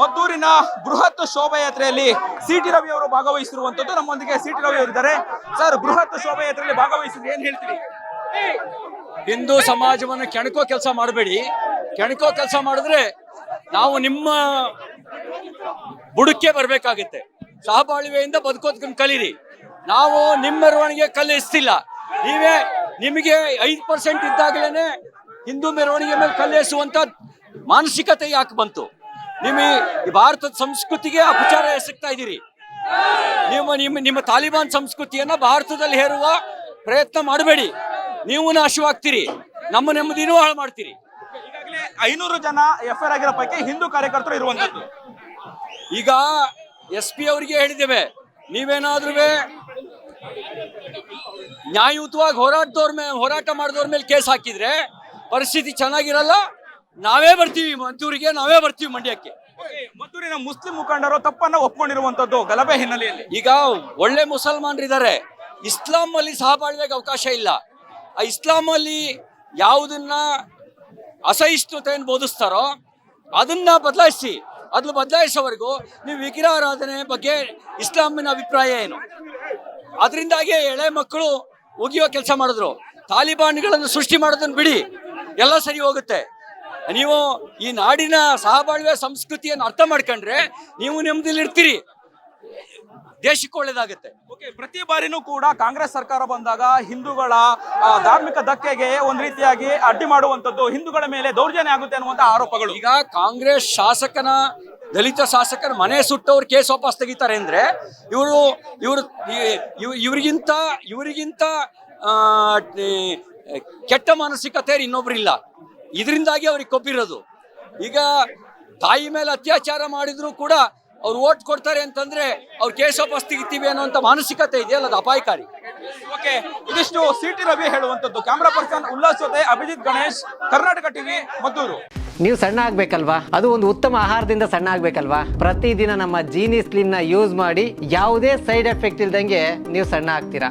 ಮದ್ದೂರಿನ ಬೃಹತ್ ಶೋಭಾಯಾತ್ರೆಯಲ್ಲಿ ಸಿಟಿ ರವಿ ಅವರು ಭಾಗವಹಿಸಿರುವಂತದ್ದು ನಮ್ಮೊಂದಿಗೆ ಸಿಟಿ ರವಿ ಅವರಿದ್ದಾರೆ ಸರ್, ಬೃಹತ್ ಶೋಭಾಯಾತ್ರೆಯಲ್ಲಿ ಭಾಗವಹಿಸಿದ್ರೆ ಏನ್ ಹೇಳ್ತೀರಿ? ಹಿಂದೂ ಸಮಾಜವನ್ನು ಕೆಣಕೋ ಕೆಲಸ ಮಾಡಬೇಡಿ. ಕೆಣಕೋ ಕೆಲಸ ಮಾಡಿದ್ರೆ ನಾವು ನಿಮ್ಮ ಬುಡಕ್ಕೆ ಬರಬೇಕಾಗುತ್ತೆ. ಸಹಬಾಳ್ವೆಯಿಂದ ಬದುಕೋದ್ಕೊಂಡು ಕಲೀರಿ. ನಾವು ನಿಮ್ಮ ಮೆರವಣಿಗೆ ಕಲಿಸ್ತಿಲ್ಲ ನೀವೇ ನಿಮಗೆ ಐದು ಪರ್ಸೆಂಟ್ ಇದ್ದಾಗಲೇ ಹಿಂದೂ ಮೆರವಣಿಗೆ ಮೇಲೆ ಕಲ್ಲೆಸುವಂತ ಮಾನಸಿಕತೆ ಯಾಕೆ ಬಂತು? ನಿಮ್ಮ ಈ ಭಾರತದ ಸಂಸ್ಕೃತಿಗೆ ಅಪಚಾರ ಎಸಗ್ತಾ ಇದ್ದೀರಿ. ನಿಮ್ಮ ನಿಮ್ಮ ನಿಮ್ಮ ತಾಲಿಬಾನ್ ಸಂಸ್ಕೃತಿಯನ್ನ ಭಾರತದಲ್ಲಿ ಹೇರುವ ಪ್ರಯತ್ನ ಮಾಡಬೇಡಿ. ನೀವು ನಾಶವಾಗ್ತೀರಿ. ನಮ್ಮ ನೆಮ್ಮದಿನೂ ಹಾಳು ಮಾಡ್ತೀರಿ. ಈಗಾಗಲೇ ಐನೂರು ಜನ ಎಫ್ ಐ ಆಗಿರೋ ಪೈಕಿ ಹಿಂದೂ ಕಾರ್ಯಕರ್ತರು ಇರುವಂತದ್ದು. ಈಗ ಎಸ್ ಪಿ ಅವರಿಗೆ ಹೇಳಿದ್ದೇವೆ ನೀವೇನಾದ್ರೂ ನ್ಯಾಯಯುತವಾಗಿ ಹೋರಾಟದವ್ರ ಮೇಲೆ ಹೋರಾಟ ಮಾಡಿದವ್ರ ಮೇಲೆ ಕೇಸ್ ಹಾಕಿದ್ರೆ ಪರಿಸ್ಥಿತಿ ಚೆನ್ನಾಗಿರಲ್ಲ ನಾವೇ ಬರ್ತೀವಿ ಮಂತೂರಿಗೆ ನಾವೇ ಬರ್ತೀವಿ ಮಂಡ್ಯಕ್ಕೆ. ಮದ್ದೂರಿನ ಮುಸ್ಲಿಂ ಮುಖಂಡರು ತಪ್ಪನ್ನ ಒಪ್ಕೊಂಡಿರುವಂತದ್ದು ಗಲಭೆ ಹಿನ್ನೆಲೆಯಲ್ಲಿ. ಈಗ ಒಳ್ಳೆ ಮುಸಲ್ಮಾನರಿದ್ದಾರೆ. ಇಸ್ಲಾಂ ಅಲ್ಲಿ ಸಹಬಾಳ್ವೆಗೆ ಅವಕಾಶ ಇಲ್ಲ. ಆ ಇಸ್ಲಾಂ ಅಲ್ಲಿ ಯಾವುದನ್ನ ಅಸಹಿಷ್ಣುತೆಯನ್ನು ಬೋಧಿಸ್ತಾರೋ ಅದನ್ನ ಬದಲಾಯಿಸಿ ಅದನ್ನ ಬದಲಾಯಿಸೋವರೆಗೂ ನೀವು ವಿಗ್ರಹಾರಾಧನೆ ಬಗ್ಗೆ ಇಸ್ಲಾಮಿನ ಅಭಿಪ್ರಾಯ ಏನು? ಅದರಿಂದಾಗಿ ಎಳೆ ಮಕ್ಕಳು ಒಗೆಯೋ ಕೆಲಸ ಮಾಡಿದ್ರು. ತಾಲಿಬಾನ್ಗಳನ್ನು ಸೃಷ್ಟಿ ಮಾಡೋದನ್ನು ಬಿಡಿ ಎಲ್ಲ ಸರಿ ಹೋಗುತ್ತೆ. ನೀವು ಈ ನಾಡಿನ ಸಹಬಾಳ್ವೆ ಸಂಸ್ಕೃತಿಯನ್ನು ಅರ್ಥ ಮಾಡ್ಕೊಂಡ್ರೆ ನೀವು ನೆಮ್ಮದಿಲಿ ಇರ್ತೀರಿ. ದೇಶಕ್ಕೆ ಒಳ್ಳೇದಾಗುತ್ತೆ. ಓಕೆ ಪ್ರತಿ ಬಾರಿನೂ ಕೂಡ ಕಾಂಗ್ರೆಸ್ ಸರ್ಕಾರ ಬಂದಾಗ ಹಿಂದೂಗಳ ಧಾರ್ಮಿಕ ಧಕ್ಕೆಗೆ ಒಂದ್ ರೀತಿಯಾಗಿ ಅಡ್ಡಿ ಮಾಡುವಂತದ್ದು ಹಿಂದೂಗಳ ಮೇಲೆ ದೌರ್ಜನ್ಯ ಆಗುತ್ತೆ ಅನ್ನುವಂತ ಆರೋಪಗಳು. ಈಗ ಕಾಂಗ್ರೆಸ್ ಶಾಸಕನ ದಲಿತ ಶಾಸಕರ ಮನೆ ಸುಟ್ಟವ್ರು ಕೇಸ್ ವಾಪಸ್ ತೆಗಿತಾರೆ ಅಂದ್ರೆ ಇವರು ಇವರು ಇವರಿಗಿಂತ ಇವರಿಗಿಂತ ಆ, ಕೆಟ್ಟ ಮಾನಸಿಕತೆ ಇನ್ನೊಬ್ರಿಲ್ಲ. ಇದರಿಂದಾಗಿ ಅವ್ರಿಗೆ ಕೊಬ್ಬಿರೋದು. ಈಗ ತಾಯಿ ಮೇಲೆ ಅತ್ಯಾಚಾರ ಮಾಡಿದ್ರು ಕೂಡ ಅವ್ರು ಓಟ್ ಕೊಡ್ತಾರೆ ಅಂತಂದ್ರೆ ಅವ್ರು ಕೇಸ್ ವಾಪಸ್ ತೆಗಿತೀವಿ ಅನ್ನೋಂಥ ಮಾನಸಿಕತೆ ಇದೆಯಲ್ಲ ಅದು ಅಪಾಯಕಾರಿ. ಓಕೆ ಇದಿಷ್ಟು ಸಿಟಿ ರವಿ ಹೇಳುವಂತದ್ದು ಕ್ಯಾಮ್ರಾ ಪರ್ಸನ್ ಉಲ್ಲಾಸ್ ಜೊತೆ ಅಭಿಜಿತ್ ಗಣೇಶ್ ಕರ್ನಾಟಕ ಟಿವಿ ಮದ್ದೂರು. ನೀವು ಸಣ್ಣ ಆಗ್ಬೇಕಲ್ವಾ? ಅದು ಒಂದು ಉತ್ತಮ ಆಹಾರದಿಂದ ಸಣ್ಣ ಆಗ್ಬೇಕಲ್ವಾ? ಪ್ರತಿದಿನ ನಮ್ಮ ಜೀನಿ ಸ್ಲಿಮ್ನ ಯೂಸ್ ಮಾಡಿ ಯಾವುದೇ ಸೈಡ್ ಎಫೆಕ್ಟ್ ಇಲ್ದಂಗೆ ನೀವು ಸಣ್ಣ ಆಗ್ತೀರಾ?